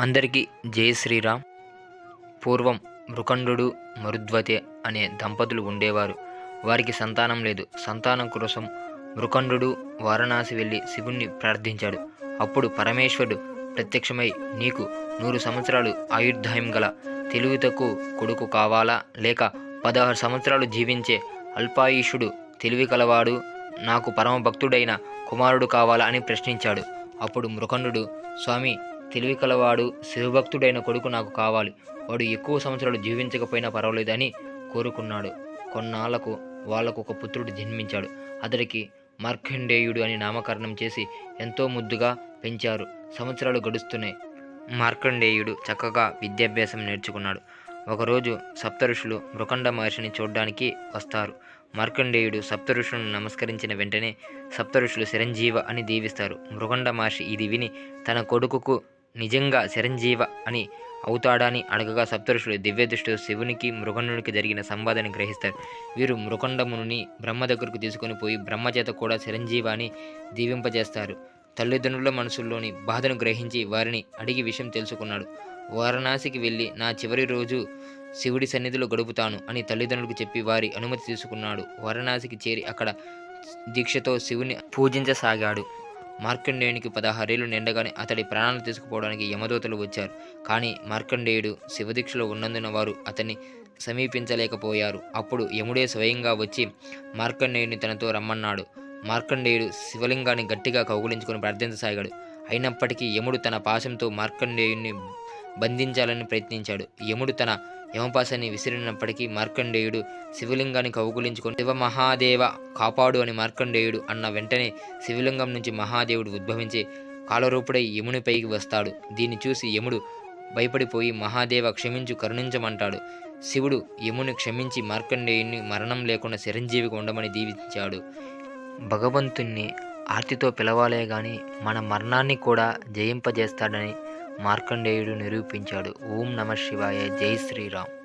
అందరికీ జై శ్రీరామ్. పూర్వం మృకండు మరుద్వతే అనే దంపతులు ఉండేవారు. వారికి సంతానం లేదు. సంతానం కోసం మృకండు వారణాసి వెళ్ళి శివుణ్ణి ప్రార్థించాడు. అప్పుడు పరమేశ్వరుడు ప్రత్యక్షమై నీకు నూరు సంవత్సరాలు ఆయుర్దాయం గల తెలివి తక్కువ కొడుకు కావాలా? లేక పదహారు సంవత్సరాలు జీవించే అల్పాయుషుడు తెలివి కలవాడు? నాకు పరమభక్తుడైన కుమారుడు కావాలా? అని ప్రశ్నించాడు. అప్పుడు మృకండు స్వామి తెలివి కలవాడు శివభక్తుడైన కొడుకు నాకు కావాలి. వాడు ఎక్కువ సంవత్సరాలు జీవించకపోయినా పర్వాలేదని కోరుకున్నాడు. కొన్నాళ్ళకు వాళ్ళకు ఒక పుత్రుడు జన్మించాడు. అతడికి మార్కండేయుడు అని నామకరణం చేసి ఎంతో ముద్దుగా పెంచారు. సంవత్సరాలు గడుస్తున్నాయి. మార్కండేయుడు చక్కగా విద్యాభ్యాసం నేర్చుకున్నాడు. ఒకరోజు సప్తఋషులు మృకండ మహర్షిని చూడడానికి వస్తారు. మార్కండేయుడు సప్తఋషులను నమస్కరించిన వెంటనే సప్తఋషులు చిరంజీవ అని దీవిస్తారు. మృగండ మహర్షి ఇది విని తన కొడుకుకు నిజంగా చిరంజీవ అని అవుతాడని అడగగా సప్తరుషుడు దివ్యదృష్టితో శివునికి మృగండునికి జరిగిన సంవాదాన్ని గ్రహిస్తారు. వీరు మృగండముని బ్రహ్మ దగ్గరకు తీసుకొని పోయి బ్రహ్మ చేత కూడా చిరంజీవ అని దీవింపజేస్తారు. తల్లిదండ్రుల మనసుల్లోని బాధను గ్రహించి వారిని అడిగి విషయం తెలుసుకున్నాడు. వారణాసికి వెళ్ళి నా చివరి రోజు శివుడి సన్నిధిలో గడుపుతాను అని తల్లిదండ్రులకు చెప్పి వారి అనుమతి తీసుకున్నాడు. వారణాసికి చేరి అక్కడ దీక్షతో శివుని పూజించసాగాడు. మార్కండేయునికి పదహారేళ్ళు నిండగానే అతడి ప్రాణాలు తీసుకుపోవడానికి యమదూతలు వచ్చారు. కానీ మార్కండేయుడు శివదీక్షలో ఉన్నందున వారు అతన్ని సమీపించలేకపోయారు. అప్పుడు యముడే స్వయంగా వచ్చి మార్కండేయుని తనతో రమ్మన్నాడు. మార్కండేయుడు శివలింగాన్ని గట్టిగా కౌగులించుకుని ప్రార్థించసాగాడు. అయినప్పటికీ యముడు తన పాశంతో మార్కండేయుని బంధించాలని ప్రయత్నించాడు. యముడు తన యమపాసని విసిరినప్పటికీ మార్కండేయుడు శివలింగాన్ని కౌగులించుకొని శివ మహాదేవ కాపాడు అని మార్కండేయుడు అన్న వెంటనే శివలింగం నుంచి మహాదేవుడు ఉద్భవించి కాలరూపుడై యమునిపైకి వస్తాడు. దీన్ని చూసి యముడు భయపడిపోయి మహాదేవ క్షమించు కరుణించమంటాడు. శివుడు యముని క్షమించి మార్కండేయుని మరణం లేకుండా చిరంజీవిగా ఉండమని దీవించాడు. భగవంతుణ్ణి ఆర్తితో పిలవాలే గాని మన మరణాన్ని కూడా జయింపజేస్తాడని మార్కండేయుడు నిరూపించాడు. ఓం నమ శివాయ. జై శ్రీరామ్.